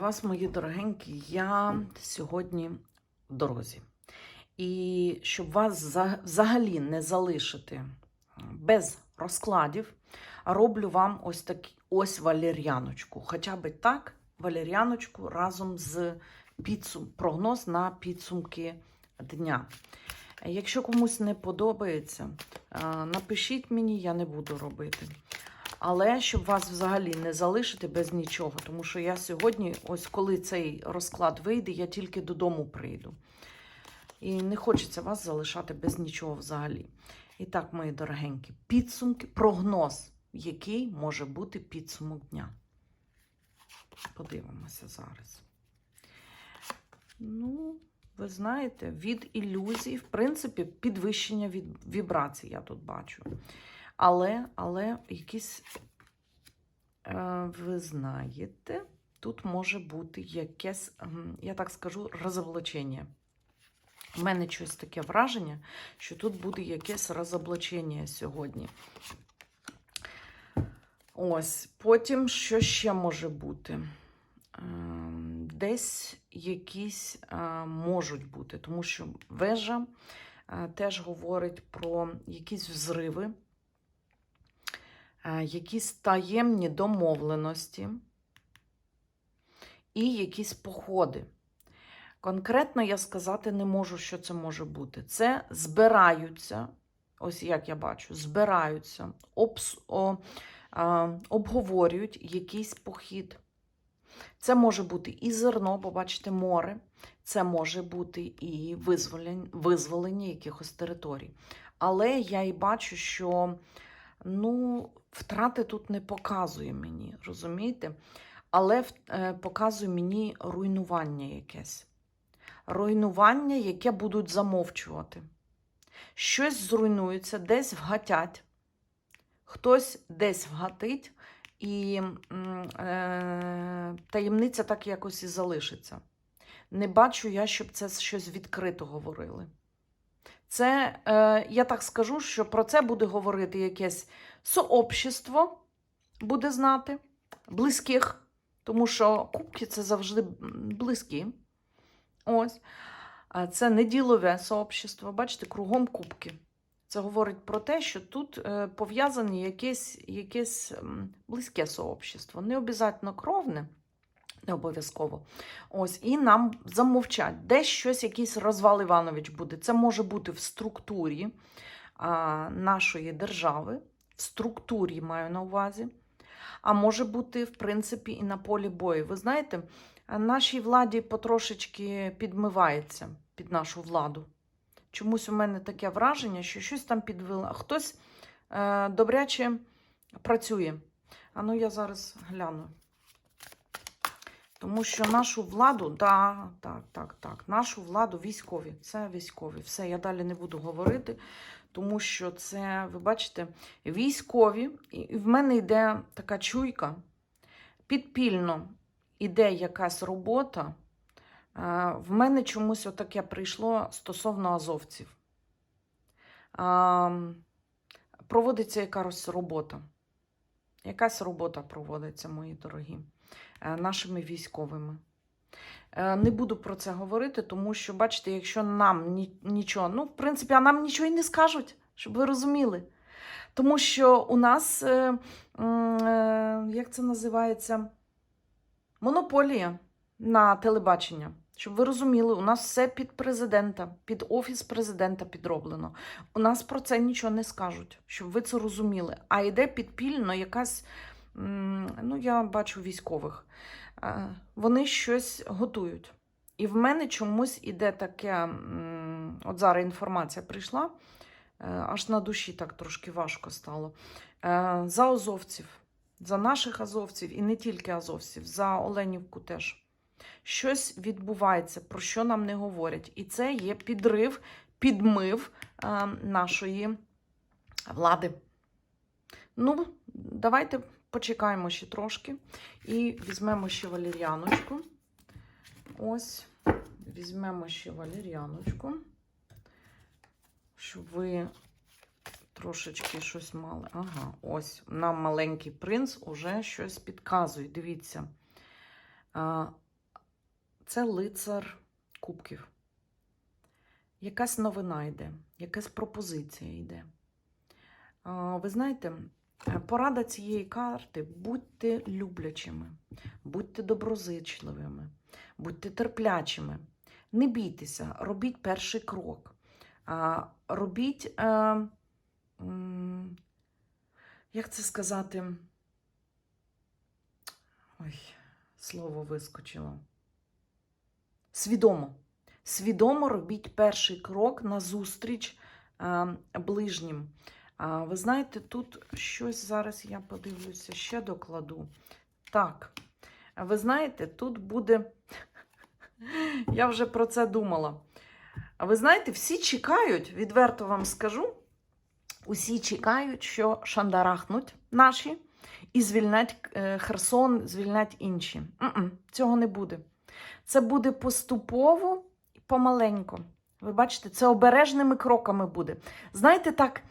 Вас, мої дорогенькі, я сьогодні в дорозі. І щоб вас взагалі не залишити без розкладів, роблю вам ось такі ось валер'яночку. Хоча би так, валер'яночку разом з підсум, прогноз на підсумки дня. Якщо комусь не подобається, напишіть мені, я не буду робити. Але щоб вас взагалі не залишити без нічого, тому що я сьогодні, ось коли цей розклад вийде, я тільки додому прийду. І не хочеться вас залишати без нічого взагалі. І так, мої дорогенькі, підсумки, прогноз, який може бути підсумок дня. Подивимося зараз. Ну, ви знаєте, від ілюзій, в принципі, підвищення від вібрацій я тут бачу. Але, але якісь, е, ви знаєте, тут може бути якесь, я так скажу, розоблачення. У мене щось таке враження, що тут буде якесь розоблачення сьогодні. Ось, потім що ще може бути? Ем, Десь якісь е, можуть бути, тому що вежа е, теж говорить про якісь взриви, якісь таємні домовленості і якісь походи. Конкретно я сказати не можу, що це може бути. Це збираються, ось як я бачу, збираються, обс, о, а, обговорюють якийсь похід. Це може бути і зерно, бо бачите, море, це може бути і визволення, визволення якихось територій. Але я і бачу, що ну, втрати тут не показує мені, розумієте? Але е, показує мені руйнування якесь. Руйнування, яке будуть замовчувати. Щось зруйнується, десь вгатять, хтось десь вгатить, і е, таємниця так якось і залишиться. Не бачу я, щоб це щось відкрито говорили. Це, е, я так скажу, що про це буде говорити якесь сообщество, буде знати, близьких, тому що кубки це завжди близькі. Ось. Це не ділове сообщество. Бачите, кругом кубки. Це говорить про те, що тут е, пов'язане якесь, якесь близьке сообщество. Не обов'язково кровне, не обов'язково. Ось, і нам замовчать. Десь щось, якийсь розвал Іванович буде. Це може бути в структурі а, нашої держави, в структурі маю на увазі. А може бути, в принципі, і на полі бою. Ви знаєте, нашій владі потрошечки підмивається під нашу владу. Чомусь у мене таке враження, що щось там підвела. Хтось е, добряче працює. А ну я зараз гляну. Тому що нашу владу, да, так, так, так, нашу владу військові. Це військові. Все, я далі не буду говорити, тому що це, ви бачите, військові, і в мене йде така чуйка. Підпільно іде якась робота. Е, В мене чомусь отаке прийшло стосовно азовців. Е, Проводиться якась робота. Якась робота проводиться, мої дорогі, нашими військовими. Е, Не буду про це говорити, тому що, бачите, якщо нам нічого, ну, в принципі, а нам нічого і не скажуть, щоб ви розуміли. Тому що у нас, е, е, як це називається, монополія на телебачення. Щоб ви розуміли, у нас все під президента, під офіс президента підроблено. У нас про це нічого не скажуть, щоб ви це розуміли. А йде підпільно якась, ну я бачу військових, е, вони щось готують. І в мене чомусь іде таке, от зараз інформація прийшла, е, аж на душі так трошки важко стало. Е, За азовців, за наших азовців і не тільки азовців, за Оленівку теж. Щось відбувається, про що нам не говорять. І це є підрив, підмив нашої влади. Ну, давайте почекаємо ще трошки і візьмемо ще валеріаночку. Ось, візьмемо ще валеріаночку, щоб ви трошечки щось мали. Ага, ось нам маленький принц уже щось підказує. Дивіться. Це лицар кубків. Якась новина йде, якась пропозиція йде. Ви знаєте, порада цієї карти будьте люблячими, будьте доброзичливими, будьте терплячими. Не бійтеся, робіть перший крок. Робіть, е, як це сказати? Ой, слово вискочило. Свідомо. Свідомо робіть перший крок назустріч е, ближнім. А, ви знаєте, тут щось зараз я подивлюся, ще докладу. Так, ви знаєте, тут буде. Я вже про це думала. А ви знаєте, всі чекають, відверто вам скажу, усі чекають, що шандарахнуть наші і звільнять е, Херсон, звільнять інші. М-м, цього не буде. Це буде поступово і помаленько. Ви бачите, це обережними кроками буде. Знаєте, так,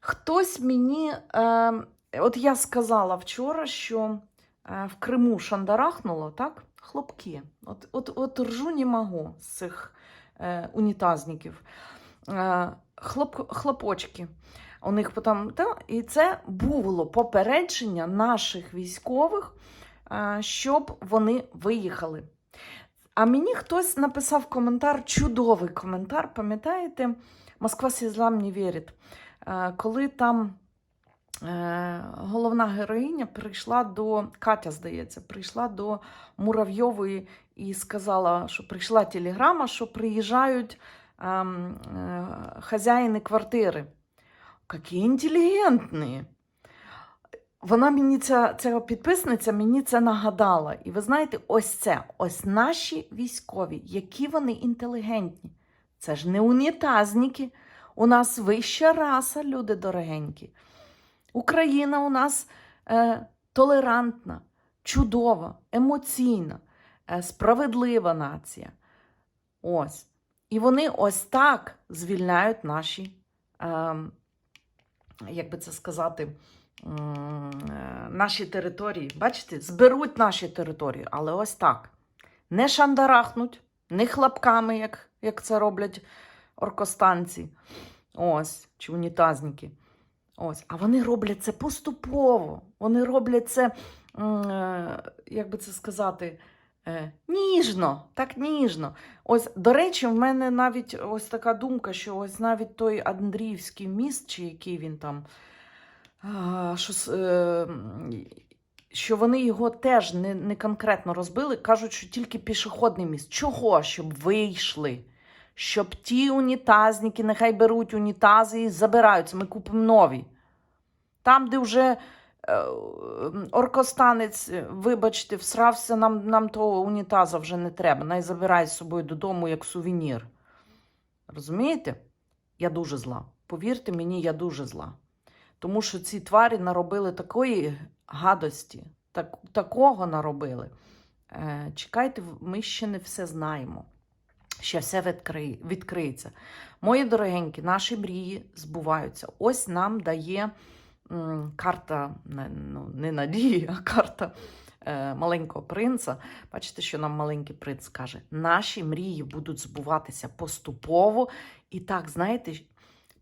хтось мені, е, от я сказала вчора, що е, в Криму шандарахнуло, так? Хлопки. От, от, от ржу не можу з цих е, унітазників. Е, хлоп, хлопочки. У них потім, та, і це було попередження наших військових, е, щоб вони виїхали. А мені хтось написав коментар, чудовий коментар, пам'ятаєте, Москва слізам не вірить. Е, Коли там е, головна героїня прийшла до Катя, здається, прийшла до Муравйової і сказала, що прийшла телеграма, що приїжджають ем, е, хазяїни квартири. Які інтелігентні. Вона мені ця, ця підписниця мені це нагадала. І ви знаєте, ось це, ось наші військові, які вони інтелігентні. Це ж не унітазники. У нас вища раса, люди дорогенькі. Україна у нас е, толерантна, чудова, емоційна, е, справедлива нація. Ось. І вони ось так звільняють наші, е, як би це сказати, е, наші території. Бачите, зберуть наші території, але ось так. Не шандарахнуть, не хлопками, як, як це роблять оркостанці. Ось, чи унітазники. Ось, а вони роблять це поступово. Вони роблять це, е, як би це сказати, е, ніжно, так ніжно. Ось, до речі, в мене навіть ось така думка, що ось навіть той Андріївський міст, чи який він там, що, е, що вони його теж не, не конкретно розбили, кажуть, що тільки пішохідний міст. Чого? Щоб вийшли. Щоб ті унітазники нехай беруть унітази і забираються. Ми купимо нові. Там, де вже е, оркостанець, вибачте, всрався, нам, нам того унітаза вже не треба. Най забирай з собою додому як сувенір. Розумієте? Я дуже зла. Повірте мені, я дуже зла. Тому що ці тварі наробили такої гадості, так, такого наробили. Е, чекайте, ми ще не все знаємо. Ще все відкриє, відкриється. Мої дорогенькі, наші мрії збуваються. Ось нам дає м, карта не, ну, не надії, а карта е, маленького принца. Бачите, що нам маленький принц каже: наші мрії будуть збуватися поступово і так, знаєте,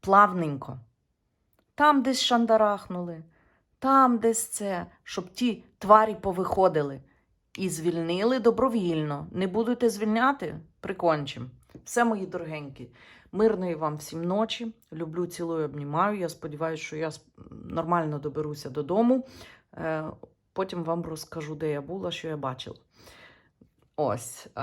плавненько. Там десь шандарахнули, там десь це, щоб ті тварі повиходили і звільнили добровільно. Не будете звільняти? Прикончим. Все, мої дорогенькі. Мирної вам всім ночі. Люблю, цілую, обнімаю. Я сподіваюся, що я нормально доберуся додому. Е, Потім вам розкажу, де я була, що я бачила. Ось.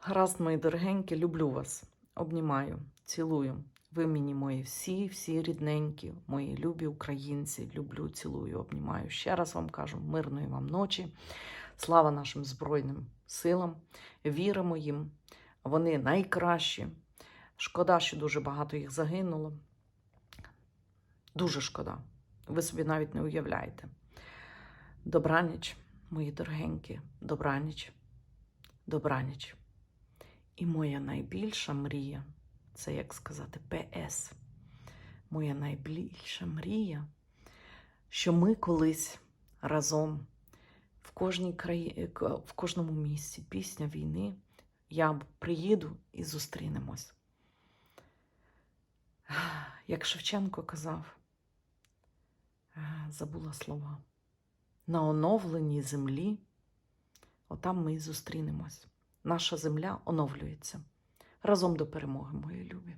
Гаразд, мої дорогенькі, люблю вас. Обнімаю, цілую. Ви мені мої всі, всі рідненькі, мої любі українці. Люблю, цілую, обнімаю. Ще раз вам кажу, мирної вам ночі. Слава нашим Збройним силам. Віримо їм. Вони найкращі. Шкода, що дуже багато їх загинуло. Дуже шкода. Ви собі навіть не уявляєте. Добраніч, мої дорогенькі, добраніч, добраніч. І моя найбільша мрія це як сказати ПС. Моя найбільша мрія, що ми колись разом в кожній краї... в кожному місці пісня війни. Я приїду і зустрінемось. Як Шевченко казав, е, забула слова. На оновленій землі, отам ми і зустрінемось. Наша земля оновлюється. Разом до перемоги, мої любі.